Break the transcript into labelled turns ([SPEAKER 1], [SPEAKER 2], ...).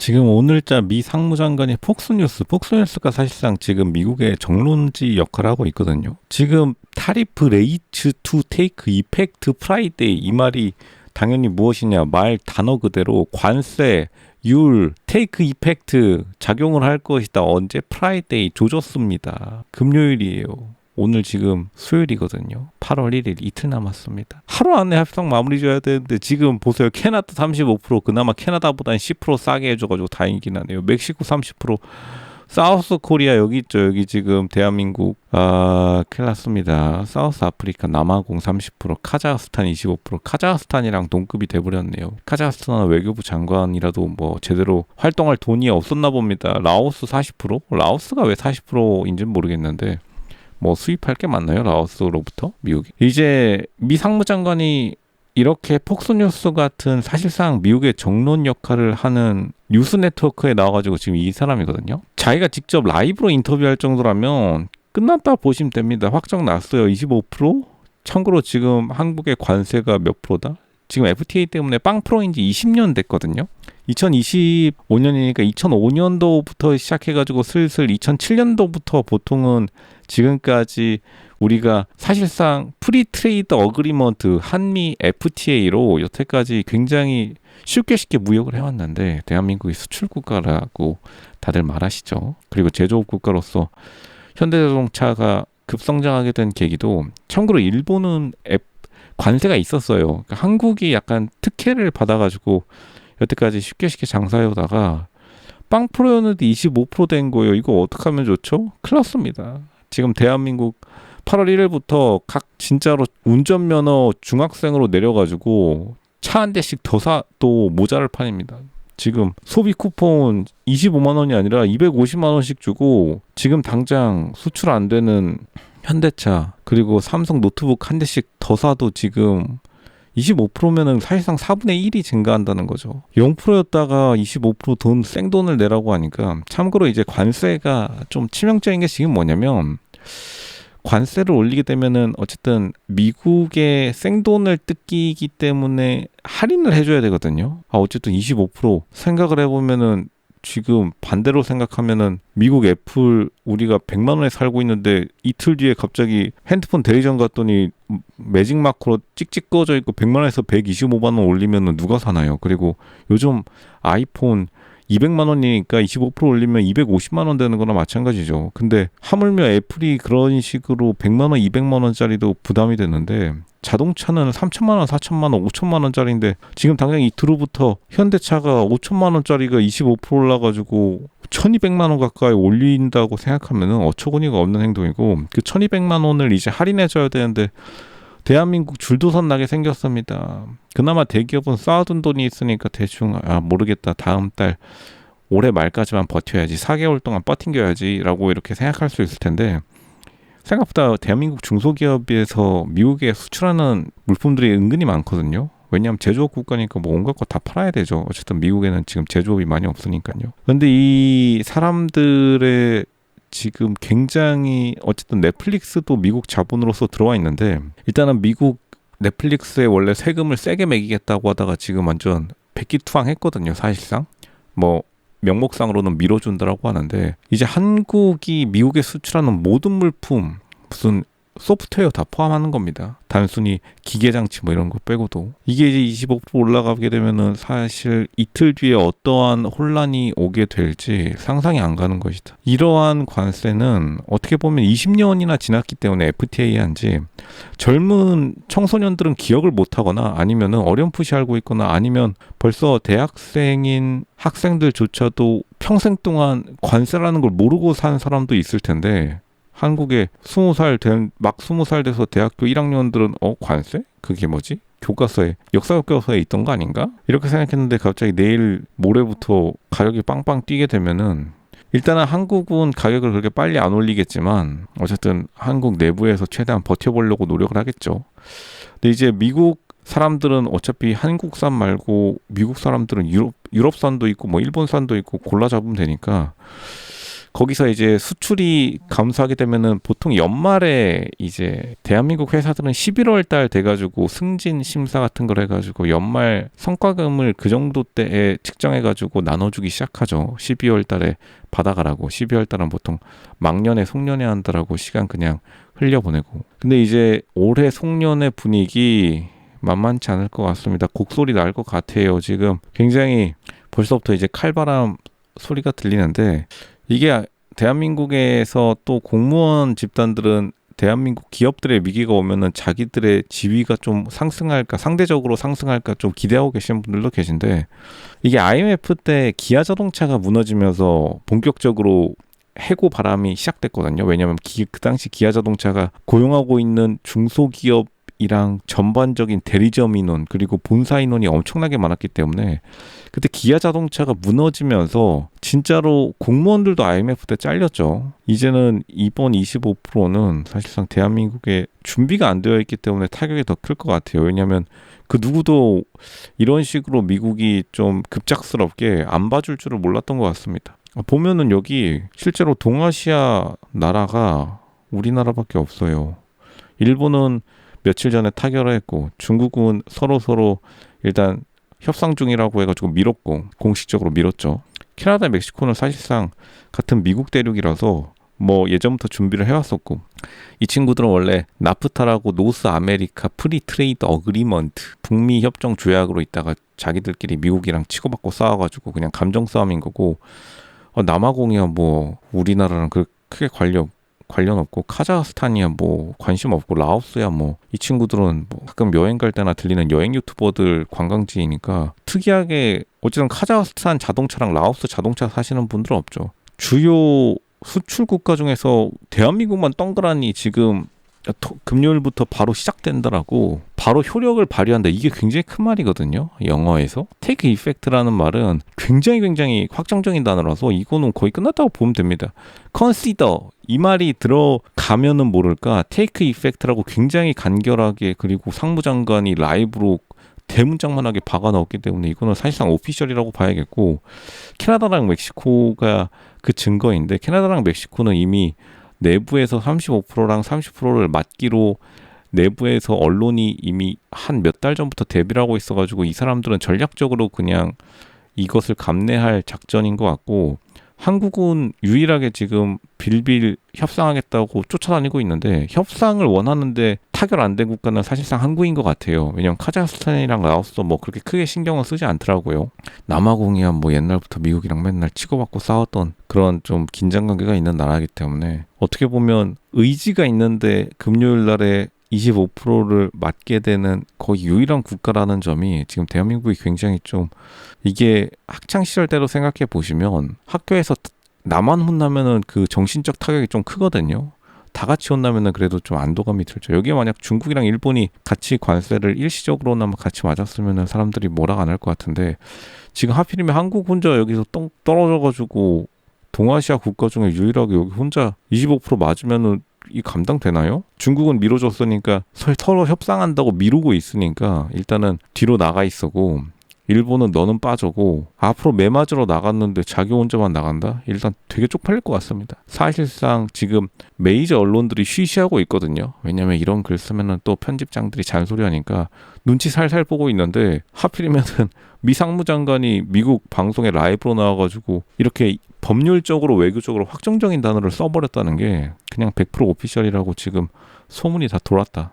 [SPEAKER 1] 지금 오늘자 미 상무장관이 폭스뉴스, 폭스뉴스가 사실상 지금 미국의 정론지 역할을 하고 있거든요. 지금 타리프 레이츠 투 테이크 이펙트 프라이데이 이 말이 당연히 무엇이냐? 말 단어 그대로 관세 율 테이크 이펙트 작용을 할 것이다. 언제? 프라이데이 조졌습니다. 금요일이에요 오늘 지금 수요일이거든요. 8월 1일 이틀 남았습니다. 하루 안에 합성 마무리 줘야 되는데 지금 보세요. 캐나다 35% 그나마 캐나다보단 10% 싸게 해줘가지고 다행이긴 하네요. 멕시코 30% 사우스 코리아 여기 있죠. 여기 지금 대한민국 아 큰일 났습니다. 사우스 아프리카 남아공 30% 카자흐스탄 25% 카자흐스탄이랑 동급이 돼버렸네요. 카자흐스탄 외교부 장관이라도 뭐 제대로 활동할 돈이 없었나 봅니다. 라오스 40% 라오스가 왜 40%인지는 모르겠는데 뭐 수입할 게 많나요? 라오스로부터 미국이 이제 미 상무장관이 이렇게 폭스 뉴스 같은 사실상 미국의 정론 역할을 하는 뉴스 네트워크에 나와가지고 지금 이 사람이거든요. 자기가 직접 라이브로 인터뷰할 정도라면 끝났다 보시면 됩니다. 확정 났어요. 25%? 참고로 지금 한국의 관세가 몇 프로다? 지금 FTA 때문에 빵 프로인 지 20년 됐거든요. 2025년이니까 2005년도부터 시작해가지고 슬슬 2007년도부터 보통은 지금까지 우리가 사실상 프리 트레이드 어그리먼트 한미 FTA로 여태까지 굉장히 쉽게 쉽게 무역을 해왔는데 대한민국이 수출 국가라고 다들 말하시죠. 그리고 제조업 국가로서 현대자동차가 급성장하게 된 계기도 참고로 일본은 F, 관세가 있었어요. 그러니까 한국이 약간 특혜를 받아가지고 여태까지 쉽게 쉽게 장사해오다가 빵 프로였는데 25%된 거예요. 이거 어떻게 하면 좋죠? 큰일 났습니다. 지금 대한민국 8월 1일부터 각 진짜로 운전면허 중학생으로 내려가지고 차 한 대씩 더 사 또 모자를 판입니다. 지금 소비 쿠폰 25만 원이 아니라 250만 원씩 주고 지금 당장 수출 안 되는 현대차 그리고 삼성 노트북 한 대씩 더 사도 지금 25%면은 사실상 4분의 1이 증가한다는 거죠. 0%였다가 25%돈 생돈을 내라고 하니까 참고로 이제 관세가 좀 치명적인 게 지금 뭐냐면 관세를 올리게 되면은 어쨌든 미국의 생돈을 뜯기기 때문에 할인을 해줘야 되거든요. 아 어쨌든 25% 생각을 해보면은 지금 반대로 생각하면은 미국 애플 우리가 100만 원에 살고 있는데 이틀 뒤에 갑자기 핸드폰 대리점 갔더니 매직 마크로 찍찍 꺼져 있고 100만 원에서 125만 원 올리면은 누가 사나요? 그리고 요즘 아이폰 200만 원이니까 25% 올리면 250만 원 되는 거나 마찬가지죠. 근데 하물며 애플이 그런 식으로 100만 원, 200만 원짜리도 부담이 되는데 자동차는 3천만 원, 4천만 원, 5천만 원짜리인데 지금 당장 이틀 후부터 현대차가 5천만 원짜리가 25% 올라가지고 1200만 원 가까이 올린다고 생각하면은 어처구니가 없는 행동이고 그 1200만 원을 이제 할인해줘야 되는데 대한민국 줄도선 나게 생겼습니다. 그나마 대기업은 쌓아둔 돈이 있으니까 대충 아 모르겠다 다음 달 올해 말까지만 버텨야지 4개월 동안 버틴겨야지라고 이렇게 생각할 수 있을 텐데 생각보다 대한민국 중소기업에서 미국에 수출하는 물품들이 은근히 많거든요. 왜냐하면 제조업 국가니까 뭐 온갖 거 다 팔아야 되죠. 어쨌든 미국에는 지금 제조업이 많이 없으니까요. 그런데 이 사람들의 지금 굉장히 어쨌든 넷플릭스도 미국 자본으로서 들어와 있는데 일단은 미국 넷플릭스에 원래 세금을 세게 매기겠다고 하다가 지금 완전 백기투항했거든요. 사실상 뭐 명목상으로는 밀어준다라고 하는데 이제 한국이 미국에 수출하는 모든 물품 무슨 소프트웨어 다 포함하는 겁니다. 단순히 기계 장치 뭐 이런 거 빼고도 이게 이제 25% 올라가게 되면은 사실 이틀 뒤에 어떠한 혼란이 오게 될지 상상이 안 가는 것이다. 이러한 관세는 어떻게 보면 20년이나 지났기 때문에 FTA 한지 젊은 청소년들은 기억을 못 하거나 아니면은 어렴풋이 알고 있거나 아니면 벌써 대학생인 학생들조차도 평생 동안 관세라는 걸 모르고 산 사람도 있을 텐데 한국에 스무 살 된 막 스무 살 돼서 대학교 1학년들은 어 관세? 그게 뭐지? 교과서에 역사 교과서에 있던 거 아닌가? 이렇게 생각했는데 갑자기 내일 모레부터 가격이 빵빵 뛰게 되면은 일단은 한국은 가격을 그렇게 빨리 안 올리겠지만 어쨌든 한국 내부에서 최대한 버텨보려고 노력을 하겠죠. 근데 이제 미국 사람들은 어차피 한국산 말고 미국 사람들은 유럽 유럽산도 있고 뭐 일본산도 있고 골라 잡으면 되니까 거기서 이제 수출이 감소하게 되면은 보통 연말에 이제 대한민국 회사들은 11월 달 돼가지고 승진 심사 같은 걸 해가지고 연말 성과금을 그 정도 때에 측정해가지고 나눠주기 시작하죠. 12월 달에 받아가라고. 12월 달은 보통 막년에 송년회 한다라고 시간 그냥 흘려보내고. 근데 이제 올해 송년회 분위기 만만치 않을 것 같습니다. 곡소리 날 것 같아요. 지금 굉장히 벌써부터 이제 칼바람 소리가 들리는데 이게 대한민국에서 또 공무원 집단들은 대한민국 기업들의 위기가 오면은 자기들의 지위가 좀 상승할까 상대적으로 상승할까 좀 기대하고 계시는 분들도 계신데 이게 IMF 때 기아 자동차가 무너지면서 본격적으로 해고 바람이 시작됐거든요. 왜냐하면 기, 그 당시 기아 자동차가 고용하고 있는 중소기업 이랑 전반적인 대리점 인원 그리고 본사 인원이 엄청나게 많았기 때문에 그때 기아 자동차가 무너지면서 진짜로 공무원들도 IMF 때 잘렸죠. 이제는 이번 25%는 사실상 대한민국에 준비가 안 되어 있기 때문에 타격이 더 클 것 같아요. 왜냐하면 그 누구도 이런 식으로 미국이 좀 급작스럽게 안 봐줄 줄을 몰랐던 것 같습니다. 보면은 여기 실제로 동아시아 나라가 우리나라밖에 없어요. 일본은 며칠 전에 타결을 했고 중국은 서로 서로 일단 협상 중이라고 해가지고 밀었고 공식적으로 밀었죠. 캐나다, 멕시코는 사실상 같은 미국 대륙이라서 뭐 예전부터 준비를 해왔었고 이 친구들은 원래 나프타라고 노스 아메리카 프리 트레이드 어그리먼트 북미 협정 조약으로 있다가 자기들끼리 미국이랑 치고받고 싸워가지고 그냥 감정 싸움인 거고 어, 남아공이야 뭐 우리나라랑 그 크게 관련 관련 없고 카자흐스탄이야 뭐 관심 없고 라오스야 뭐 이 친구들은 뭐 가끔 여행 갈 때나 들리는 여행 유튜버들 관광지이니까 특이하게 어쨌든 카자흐스탄 자동차랑 라오스 자동차 사시는 분들은 없죠. 주요 수출 국가 중에서 대한민국만 동그라니 지금 토- 금요일부터 바로 시작된다라고 바로 효력을 발휘한다. 이게 굉장히 큰 말이거든요 영어에서. Take effect라는 말은 굉장히 굉장히 확정적인 단어라서 이거는 거의 끝났다고 보면 됩니다. Consider. 이 말이 들어가면은 모를까 take effect라고 굉장히 간결하게 그리고 상무장관이 라이브로 대문짝만하게 박아 넣었기 때문에 이거는 사실상 오피셜이라고 봐야겠고 캐나다랑 멕시코가 그 증거인데 캐나다랑 멕시코는 이미 내부에서 35%랑 30%를 맞기로 내부에서 언론이 이미 한 몇 달 전부터 대비를 하고 있어가지고 이 사람들은 전략적으로 그냥 이것을 감내할 작전인 것 같고 한국은 유일하게 지금 빌빌 협상하겠다고 쫓아다니고 있는데 협상을 원하는데 타결 안 된 국가는 사실상 한국인 것 같아요. 왜냐면 카자흐스탄이랑 라오스도 뭐 그렇게 크게 신경을 쓰지 않더라고요. 남아공이야 뭐 옛날부터 미국이랑 맨날 치고받고 싸웠던 그런 좀 긴장 관계가 있는 나라이기 때문에 어떻게 보면 의지가 있는데 금요일 날에 25%를 맞게 되는 거의 유일한 국가라는 점이 지금 대한민국이 굉장히 좀 이게 학창 시절 때로 생각해 보시면 학교에서 나만 혼나면은 그 정신적 타격이 좀 크거든요. 다 같이 혼나면은 그래도 좀 안도감이 들죠. 여기에 만약 중국이랑 일본이 같이 관세를 일시적으로나마 같이 맞았으면은 사람들이 뭐라 안 할 것 같은데 지금 하필이면 한국 혼자 여기서 똥 떨어져가지고 동아시아 국가 중에 유일하게 여기 혼자 25% 맞으면은 이 감당되나요? 중국은 미뤄줬으니까 서- 서로 협상한다고 미루고 있으니까 일단은 뒤로 나가 있어고 일본은 너는 빠져고 앞으로 매 맞으러 나갔는데 자기 혼자만 나간다? 일단 되게 쪽팔릴 것 같습니다. 사실상 지금 메이저 언론들이 쉬쉬하고 있거든요. 왜냐면 이런 글 쓰면은 또 편집장들이 잔소리하니까 눈치 살살 보고 있는데 하필이면은 미 상무장관이 미국 방송에 라이브로 나와가지고 이렇게 법률적으로 외교적으로 확정적인 단어를 써버렸다는 게 그냥 100% 오피셜이라고 지금 소문이 다 돌았다.